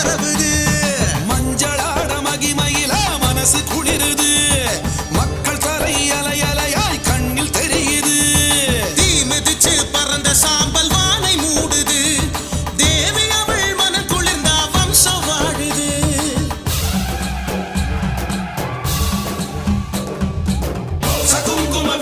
பரவுது. மஞ்சளாட மகிமையில மனசு குளிருது. மக்கள் தலை அலையலையாய் கண்ணில் தெரியுது. தீ மிதிச்சு பறந்த சாம்பல் வானை மூடுது. தேவி அவள் மன குளிர்ந்தா வம்சம் வாழுது. சகுங்கும